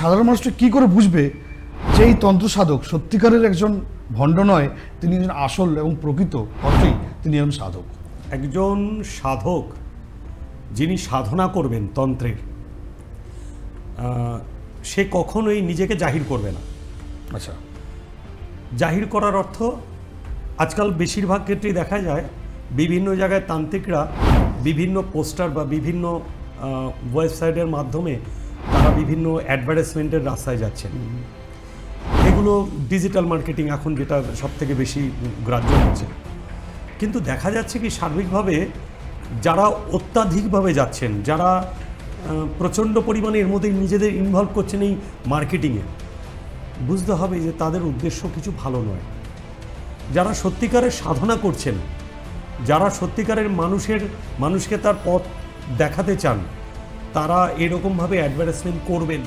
সাধারণ মানুষটা কি করে বুঝবে যে এই তন্ত্র সাধক সত্যিকারের একজন ভণ্ড নয় তিনি একজন আসল এবং প্রকৃত অর্থেই তিনি একজন সাধক। একজন সাধক যিনি সাধনা করবেন তন্ত্রের সে কখনোই নিজেকে জাহির করবে না। আচ্ছা। জাহির করার অর্থ আজকাল বেশিরভাগ ক্ষেত্রেই দেখা যায় বিভিন্ন জায়গায় তান্ত্রিকরা বিভিন্ন পোস্টার বা বিভিন্ন ওয়েবসাইটের মাধ্যমে তারা বিভিন্ন অ্যাডভার্টাইজমেন্টের রাস্তায় যাচ্ছেন। এগুলো ডিজিটাল মার্কেটিং এখন যেটা সব থেকে বেশি গ্রাহ্য হচ্ছে। কিন্তু দেখা যাচ্ছে কি সার্বিকভাবে যারা অত্যাধিকভাবে যাচ্ছেন, যারা প্রচণ্ড পরিমাণে এর মধ্যে নিজেদের ইনভলভ করছেন এই মার্কেটিংয়ে বুঝতে হবে যে তাদের উদ্দেশ্য কিছু ভালো নয়। যারা সত্যিকারের সাধনা করছেন, যারা সত্যিকারের মানুষের, মানুষকে তার পথ দেখাতে চান তারা এরকমভাবে অ্যাডভার্টাইজমেন্ট করবেন।